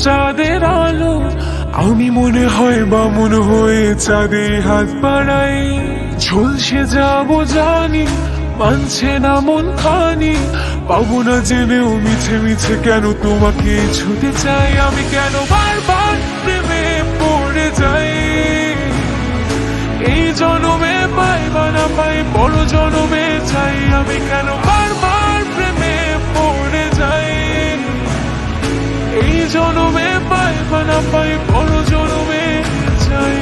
চাঁদের আলো। আমি মনে হয় বা মনে হয়ে চাঁদে হাত বাড়াই ঝলসে যাব জানি, মানছে না মন খানি। পাবো না জেনেও মিছে মিছে কেন তোমাকে ছুটে চাই? আমি কেন বারবার প্রেমে পড়ে যাই? এই জনমে পাই বা না পাই, বড় জনমে চাই। আমি কেন বড় জনমে চাই।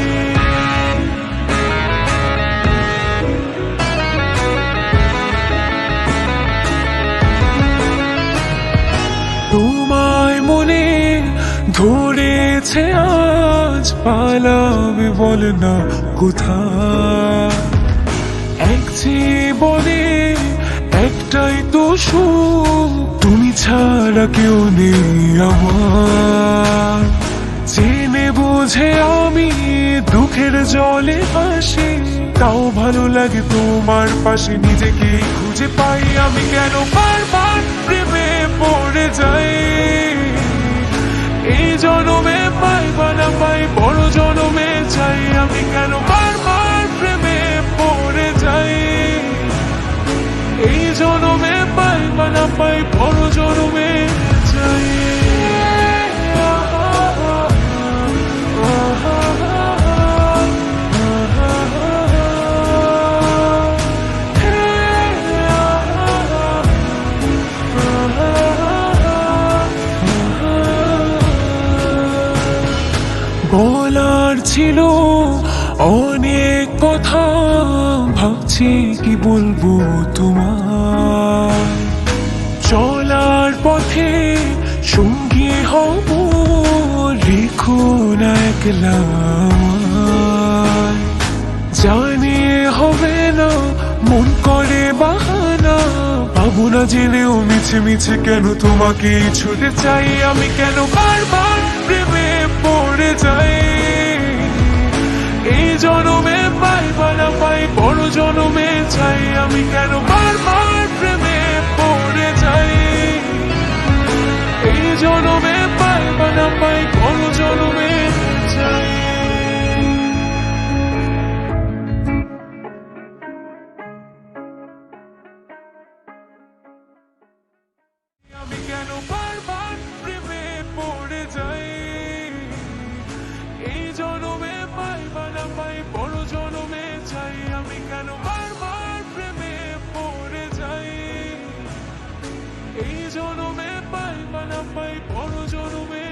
তোমায় মনে ধরেছে আজ পালাবে বলে না কোথায়। এক জীবনে একটাই তো সুখ, তুমি ছাড়া কেউ নেই আমার। জলে হাসি তাও ভালো লাগে তোমার পাশে। নিজেকে খুঁজে পাই আমি কেন? বারবার প্রেমে পড়ে যাই এই জনমে পাই বা পাই, বড় জনমে চাই আমি কেন? বারবার প্রেমে পড়ে যাই এই জনমে পাই বা পাই, বড় জনমে চাই। বলার ছিল অনেক কথা। ভাবছি কি বলব তোমার চলার পথে সঙ্গী হব, রেখো না একলা। জানি হবে না, মন করে বাহানা। পাবো না জেনেও মিছে মিছে কেন তোমাকে ছুটে চাই। আমি কেন বারবার প্রেমে চাই এই জনমে পাই বা না পাই বড় জনমে চাই। আমি কেন এই জনমে পাইবা না পাই পর জনমে